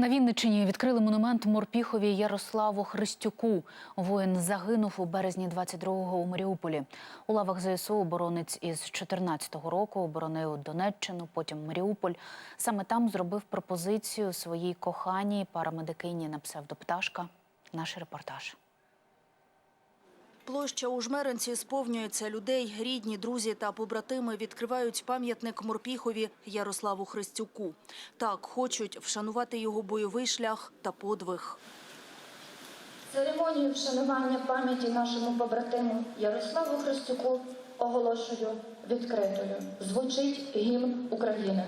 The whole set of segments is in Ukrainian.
На Вінниччині відкрили монумент морпіхові Ярославу Христюку. Воїн загинув у березні 22-го у Маріуполі. У лавах ЗСУ оборонець із 14-го року оборонив Донеччину, потім Маріуполь. Саме там зробив пропозицію своїй коханій парамедикині на псевдопташка. Наш репортаж. Площа у Жмеринці сповнюється людей. Рідні, друзі та побратими відкривають пам'ятник морпіхові Ярославу Христюку. Так хочуть вшанувати його бойовий шлях та подвиг. Церемонію вшанування пам'яті нашому побратиму Ярославу Христюку оголошую відкритою. Звучить гімн України.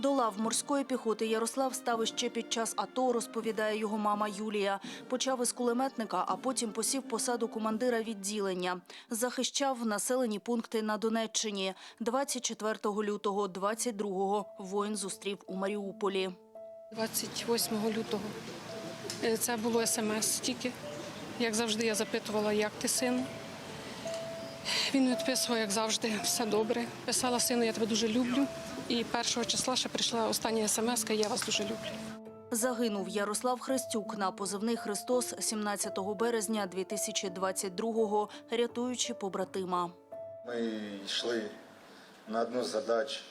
До лав морської піхоти Ярослав став іще під час АТО, розповідає його мама Юлія. Почав із кулеметника, а потім посів посаду командира відділення. Захищав населені пункти на Донеччині. 24 лютого 22-го воїн зустрів у Маріуполі. 28 лютого. Е, Це було смс тільки. Як завжди, я запитувала, як ти син. Він відписував, як завжди, все добре. Писала сину, я тебе дуже люблю. І першого числа ще прийшла остання смс, я вас дуже люблю. Загинув Ярослав Христюк на позивний Христос 17 березня 2022-го, рятуючи побратима. Ми йшли на одну з задач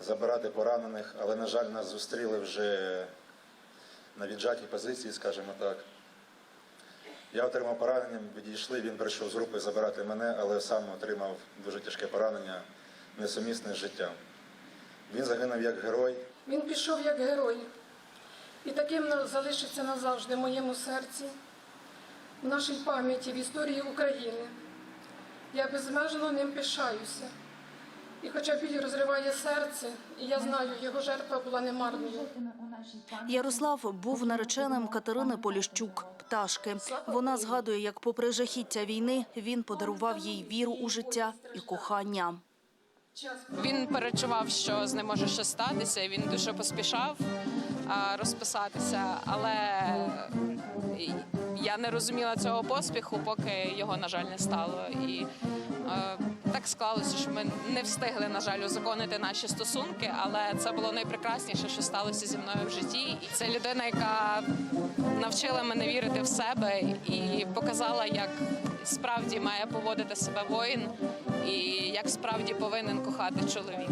забирати поранених, але, на жаль, нас зустріли вже на віджатій позиції, скажімо так. Я отримав поранення, відійшли, він прийшов з групи забирати мене, але сам отримав дуже тяжке поранення, несумісне з життям. Він загинув як герой. Він пішов як герой. І таким залишиться назавжди в моєму серці, в нашій пам'яті, в історії України. Я безмежно ним пишаюся. І хоча біль розриває серце, і я знаю, його жертва була немарною. Ярослав був нареченим Катерини Поліщук, пташки. Вона згадує, як попри жахіття війни він подарував їй віру у життя і кохання. Він перечував, що з ним може щось статися, і він дуже поспішав розписатися, але я не розуміла цього поспіху, поки його, на жаль, не стало. І е, так склалося, що ми не встигли, на жаль, узаконити наші стосунки, але це було найпрекрасніше, що сталося зі мною в житті. І це людина, яка навчила мене вірити в себе і показала, як справді має поводити себе воїн і як справді повинен кохати чоловік.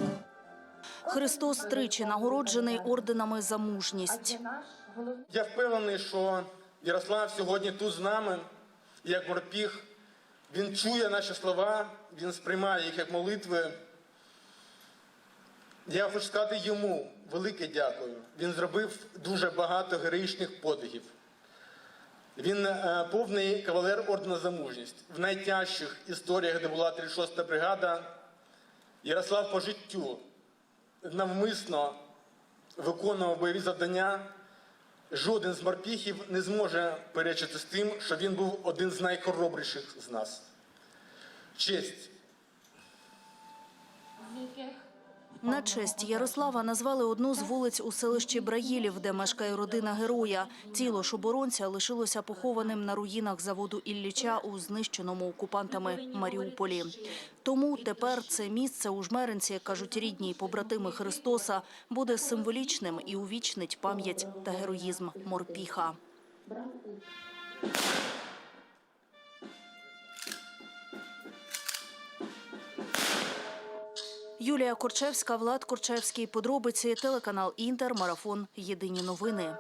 Христос тричі нагороджений орденами за мужність. Я впевнений, що Ярослав сьогодні тут з нами, як морпіг. Він чує наші слова, він сприймає їх як молитви. Я хочу сказати йому велике дякую. Він зробив дуже багато героїчних подвигів. Він е, повний кавалер ордена за мужність. В найтяжчих історіях, де була 36-та бригада, Ярослав по життю навмисно виконував бойові завдання. Жоден з морпіхів не зможе перечити з тим, що він був один з найхоробріших з нас. Честь. На честь Ярослава назвали одну з вулиць у селищі Браїлів, де мешкає родина героя. Тіло ж лишилося похованим на руїнах заводу Ілліча у знищеному окупантами Маріуполі. Тому тепер це місце у Жмеринці, кажуть рідні побратими Христоса, буде символічним і увічнить пам'ять та героїзм морпіха. Юлія Корчевська, Влад Корчевський. Подробиці телеканал Інтер. Марафон. Єдині новини.